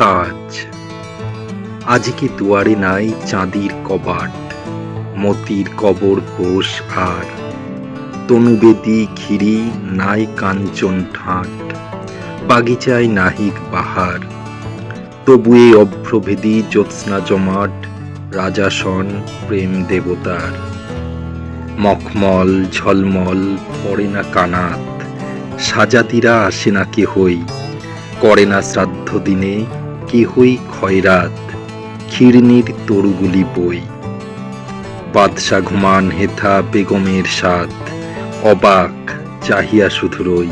তাজ। আজকে দুয়ারে নাই চাঁদির কবাট, মতির কবর পোষ আর? তনুবেদি ঘিরি নাই কাঞ্চন ঠাট, বাগিচায় নাহিক বাহার। তবু এই অভ্রভেদী জ্যোৎস্না জমাট রাজাসন প্রেম দেবতার। মখমল, ঝলমল, পড়ে না কানাত সাজাতিরা আসে না কেহই, করে না শ্রাদ্ধ দিনে কেহই খয়রাত খিরনির তরুগুলি বই। বাদশা ঘুমান হেথা বেগমের সাথ অবাক চাহিয়া শুধু রই।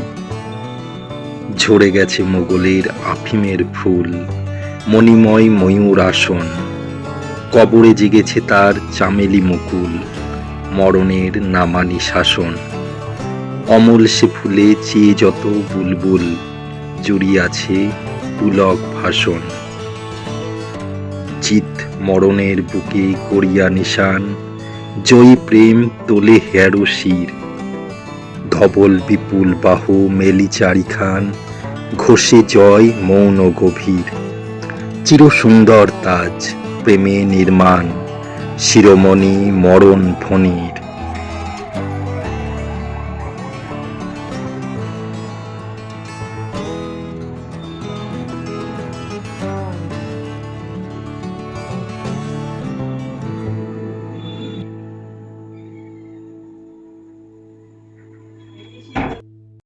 ঝরে গেছে মোগলের আফিমের ফুল, মণিময় ময়ূর আসন। কবরে জেগেছে তার চামেলি মুকুল, মরণের নামানি শাসন। অমল সে ফুলে চেয়ে যত বুলবুল, জুড়িয়াছে পুলক ভাষণ। চিত মরণের বুকে করিয়া নিশান, জয়ী প্রেম তোলে হেরো শির। ধবল বিপুল বাহু মেলি চারিখান, ঘষে জয় মৌন গভীর। চির সুন্দর তাজ প্রেমে নির্মাণ, শিরোমণি মরণ ফণির।